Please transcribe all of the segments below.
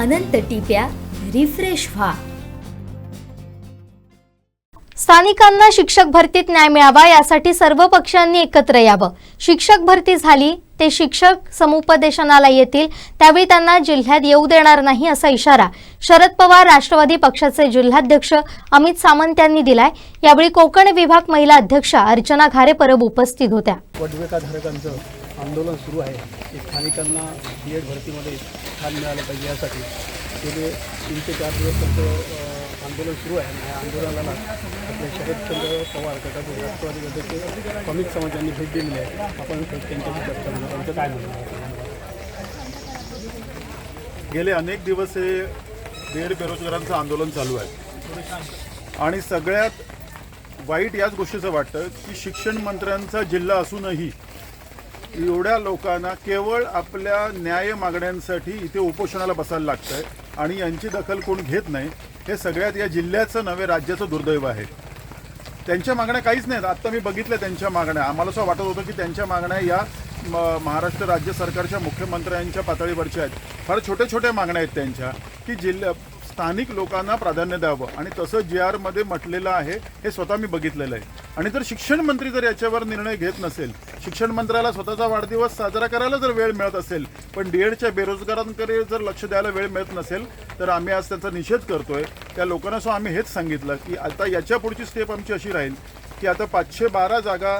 अनंत टिप्या refresh व्हा. स्थानिकांना शिक्षक भरतीत न्याय मिळावा यासाठी सर्व पक्षांनी एकत्र यावं. शिक्षक भरती झाली ते शिक्षक समुपदेशनाला येतील त्यावेळी त्यांना जिल्ह्यात येऊ देणार नाही असा इशारा शरद पवार राष्ट्रवादी पक्षाचे जिल्हाध्यक्ष अमित सामंत यांनी दिलाय. यावेळी कोकण विभाग महिला अध्यक्षा अर्चना घारे परब उपस्थित होत्या. आंदोलन सुरू आहे. की स्थानिकांना बी एड भरतीमध्ये स्थान मिळालं पाहिजे यासाठी. गेले तीन ते चार दिवस त्यांचं आंदोलन सुरू आहे. आणि या आंदोलनाला आपले शरदचंद्र पवार गटाचे राष्ट्रवादी गटाचे कॉमिक समाज यांनी भेट दिलेली आहे. आपण त्यांच्याशी चर्चा म्हणून त्यांचं काय म्हणणं आहे? गेले अनेक दिवस हे बेड बेरोजगारांचं आंदोलन चालू आहे. आणि सगळ्यात वाईट याच गोष्टीचं वाटतं की शिक्षण मंत्र्यांचा जिल्हा असूनही एवढ्या लोकांना केवळ आपल्या न्याय मागण्यांसाठी इथे उपोषणाला बसायला लागतं आहे आणि यांची दखल कोण घेत नाही हे सगळ्यात या जिल्ह्याचं नव्हे राज्याचं दुर्दैव आहे. त्यांच्या मागण्या काहीच नाहीत. आत्ता मी बघितल्या त्यांच्या मागण्या. आम्हाला असं वाटत होतं की त्यांच्या मागण्या या महाराष्ट्र राज्य सरकारच्या मुख्यमंत्र्यांच्या पातळीवरच्या आहेत. फार छोट्या छोट्या मागण्या आहेत त्यांच्या की जिल्ह्या स्थानिक लोकांना प्राधान्य द्यावं. आणि तसं जी आरमध्ये म्हटलेलं आहे हे स्वतः मी बघितलेलं आहे. आणि जर शिक्षण मंत्री जर याच्यावर निर्णय घेत नसेल शिक्षण मंत्र्याला स्वतःचा वाढदिवस साजरा करायला जर वेळ मिळत असेल पण डी एडच्या बेरोजगारांकडे जर लक्ष द्यायला वेळ मिळत नसेल तर आम्ही आज त्याचा निषेध करतोय. त्या लोकांना सो आम्ही हेच सांगितलं की आता याच्या पुढची स्टेप आमची अशी राहील की आता पाचशे बारा जागा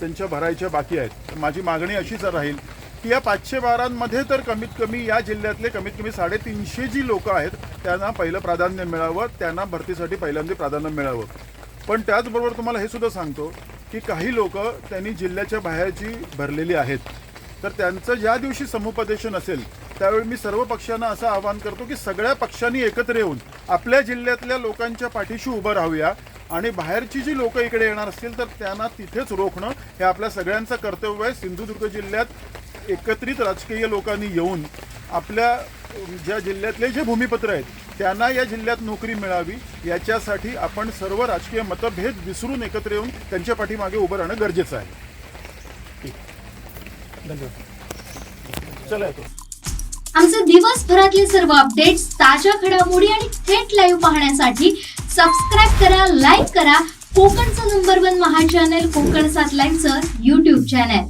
त्यांच्या भरायच्या बाकी आहेत. तर माझी मागणी अशीच राहील की या पाचशे बारांमध्ये तर कमीत कमी या जिल्ह्यातले कमीत कमी साडेतीनशे जी लोक आहेत त्यांना पहिलं प्राधान्य मिळावं त्यांना भरतीसाठी पहिल्यांदा प्राधान्य मिळावं. पण त्याचबरोबर तुम्हाला हे सुद्धा सांगतो की काही लोक त्यांनी जिल्ह्याच्या बाहेरची भरलेली आहेत. तर त्यांचं ज्या दिवशी समुपदेशन असेल त्यावेळी मी सर्व पक्षांना असं आवाहन करतो की सगळ्या पक्षांनी एकत्र येऊन आपल्या जिल्ह्यातल्या लोकांच्या पाठीशी उभं राहूया आणि बाहेरची जी लोक इकडे येणार असतील तर त्यांना तिथेच रोखणं हे आपल्या सगळ्यांचं कर्तव्य आहे. सिंधुदुर्ग जिल्ह्यात एकत्रित राजकीय लोकांनी येऊन आपल्या ज्या जिल्ह्यातले जे भूमिपत्र आहेत त्यांना या जिल्ह्यात नोकरी मिळावी याच्यासाठी आपण सर्व राजकीय मतभेद विसरून एकत्र येऊन त्यांच्या पाठीमागे उभं राहणं गरजेचं आहे. धन्यवाद. चला येतो आमचे दिवसभरातले सर्व अपडेट्स ताज्या घडामोडी आणि थेट लाईव्ह पाहण्यासाठी सबस्क्राईब करा लाईक करा. कोकणचं नंबर वन महा चॅनल कोकण सात लाईव्हचं युट्यूब चॅनल